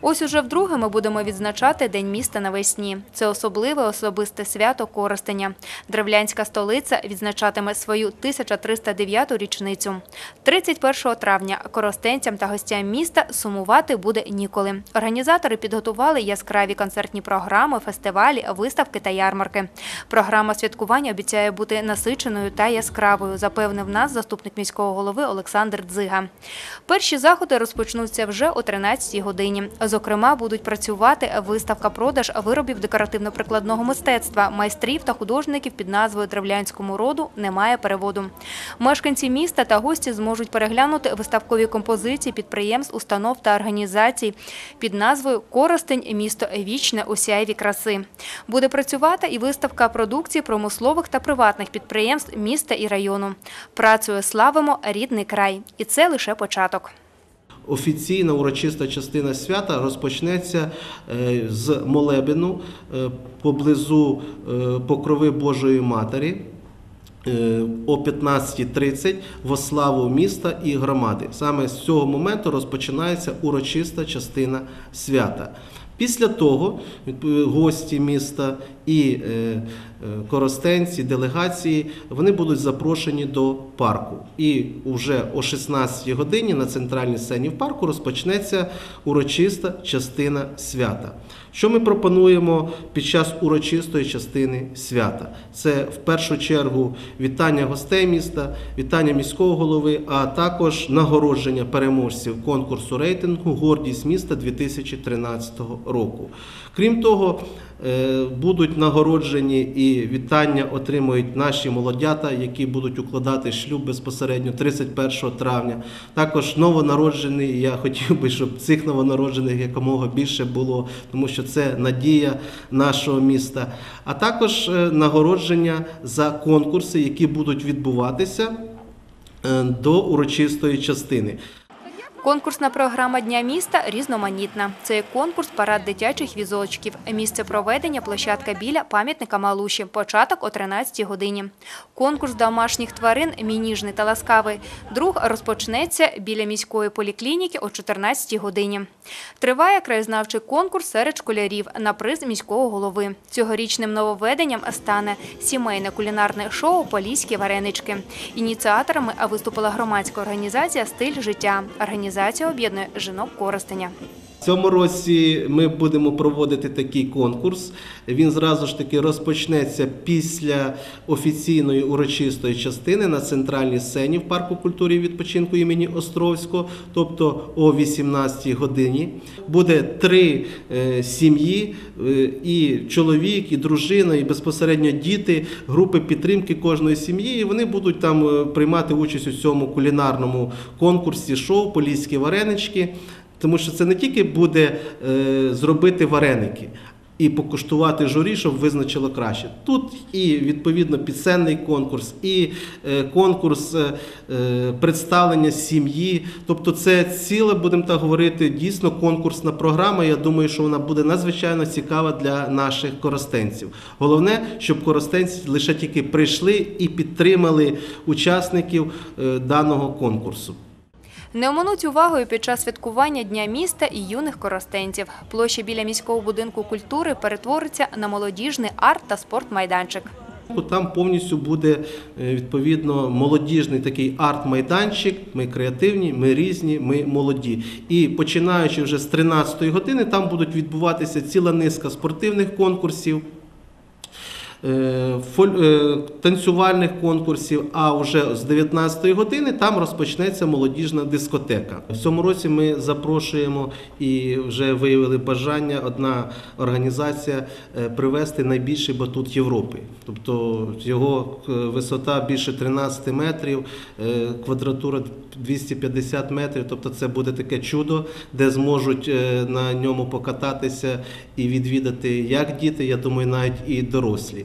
Ось уже вдруге ми будемо відзначати День міста навесні. Це особливе особисте свято Коростеня. Древлянська столиця відзначатиме свою 1309-ту річницю. 31 травня коростенцям та гостям міста сумувати буде ніколи. Організатори підготували яскраві концертні програми, фестивалі, виставки та ярмарки. Програма святкування обіцяє бути насиченою та яскравою, запевнив нас заступник міського голови Олександр Дзига. Перші заходи розпочнуться вже о 13-й годині. Зокрема, будуть працювати виставка-продаж виробів декоративно-прикладного мистецтва, майстрів та художників під назвою Древлянському роду немає переводу. Мешканці міста та гості зможуть переглянути виставкові композиції підприємств, установ та організацій під назвою Коростень місто вічне у сяйві краси. Буде працювати і виставка продукції промислових та приватних підприємств міста і району. Працею славимо рідний край, і це лише початок. Офіційна урочиста частина свята розпочнеться е, з молебену е, поблизу е, Покрови Божої Матері. О 15.30 во славу міста і громади. Саме з цього моменту розпочинається урочиста частина свята. Після того гості міста і е, е, коростенці, делегації вони будуть запрошені до парку. І вже о 16 годині на центральній сцені в парку розпочнеться урочиста частина свята. Що ми пропонуємо під час урочистої частини свята? Це в першу чергу вітання гостей міста, вітання міського голови, а також нагородження переможців конкурсу рейтингу Гордість міста 2013 року. Крім того, е, будуть нагороджені і вітання отримують наші молодята, які будуть укладати шлюб безпосередньо 31 травня. Також новонароджений. Я хотів би, щоб цих новонароджених якомога більше було, тому що це надія нашого міста. А також е, нагородження за конкурси, які будуть відбуватися е, до урочистої частини. Конкурсна програма Дня міста різноманітна. Це конкурс парад дитячих візочків. Місце проведення площадка біля пам'ятника Малуші. Початок о 13 годині. Конкурс домашніх тварин мій ніжний та ласкавий. Друг розпочнеться біля міської поліклініки о 14 годині. Триває краєзнавчий конкурс серед школярів на приз міського голови. Цьогорічним нововведенням стане сімейне кулінарне шоу Поліські варенички. Ініціаторами виступила громадська організація Стиль життя. Організація об'єднує жінок Коростеня. Цьому році ми будемо проводити такий конкурс. Він зразу ж таки розпочнеться після офіційної урочистої частини на центральній сцені в парку культури і відпочинку імені Островського, тобто о 18-й годині. Буде три е, сім'ї, е, і чоловік, і дружина, і безпосередньо діти, групи підтримки кожної сім'ї. І вони будуть там е, приймати участь у цьому кулінарному конкурсі шоу Поліські варенички. Тому що це не тільки буде е, зробити вареники і покуштувати журі, щоб визначило краще. Тут і відповідно підсенний конкурс, і е, конкурс е, представлення сім'ї. Тобто, це ціле, будемо так говорити, дійсно конкурсна програма. Я думаю, що вона буде надзвичайно цікава для наших коростенців. Головне, щоб коростенці лише тільки прийшли і підтримали учасників даного конкурсу. Не оминуть увагою під час святкування Дня міста і юних коростенців. Площа біля міського будинку культури перетвориться на молодіжний арт та спортмайданчик. Там повністю буде е, відповідно молодіжний такий арт-майданчик. Ми креативні, ми різні, ми молоді. І починаючи вже з 13-ї години, там будуть відбуватися ціла низка спортивних конкурсів. Е, е, Танцювальних конкурсів, а вже з 19-ї години там розпочнеться молодіжна дискотека. В цьому році ми запрошуємо і вже виявили бажання одна організація е, привести найбільший батут Європи. Тобто його висота більше 13 метрів, квадратура 250 метрів. Тобто це буде таке чудо, де зможуть на ньому покататися і відвідати як діти, я думаю, навіть і дорослі.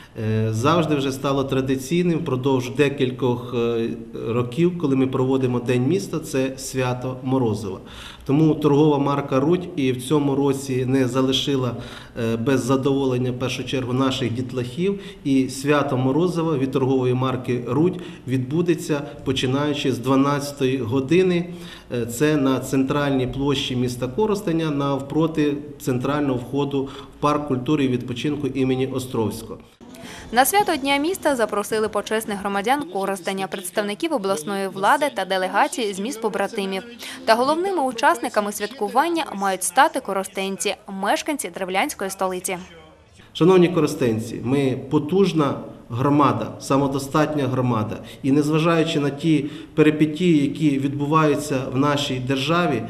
Е, Завжди вже стало традиційним впродовж декількох е, років, коли ми проводимо День міста, це свято Морозова. Тому торгова марка Рудь і в цьому році не залишила е, без задоволення в першу чергу наших дітлахів. І свято Морозова від торгової марки Рудь відбудеться починаючи з 12 години. Це на центральній площі міста Коростеня навпроти центрального входу в парк культури і відпочинку імені Островського. На свято Дня міста запросили почесних громадян Коростеня, представників обласної влади та делегації з міст побратимів. Та головними учасниками святкування мають стати коростенці, мешканці древлянської столиці. Шановні користенці, ми потужна громада, самодостатня громада. І незважаючи на ті перипетії, які відбуваються в нашій державі,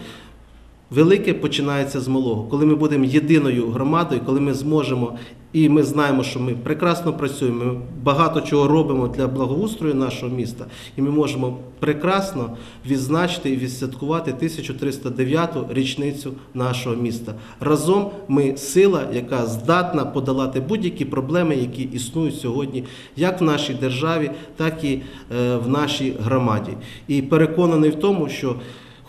велике починається з малого. Коли ми будемо єдиною громадою, коли ми зможемо, і ми знаємо, що ми прекрасно працюємо, ми багато чого робимо для благоустрою нашого міста, і ми можемо прекрасно відзначити і відсвяткувати 1309-ту річницю нашого міста. Разом ми сила, яка здатна подолати будь-які проблеми, які існують сьогодні, як в нашій державі, так і е, в нашій громаді. І переконаний в тому, що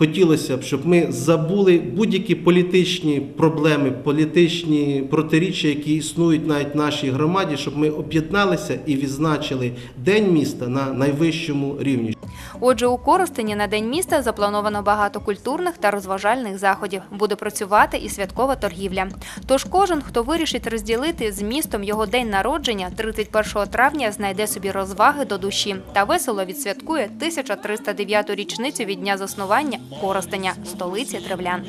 Хотілося б, щоб ми забули будь-які політичні проблеми, політичні протиріччя, які існують навіть в нашій громаді, щоб ми об'єдналися і відзначили День міста на найвищому рівні. Отже, у Коростені на День міста заплановано багато культурних та розважальних заходів. Буде працювати і святкова торгівля. Тож кожен, хто вирішить розділити з містом його день народження, 31 травня знайде собі розваги до душі та весело відсвяткує 1309-ту річницю від дня заснування Коростеня, столиці древлян.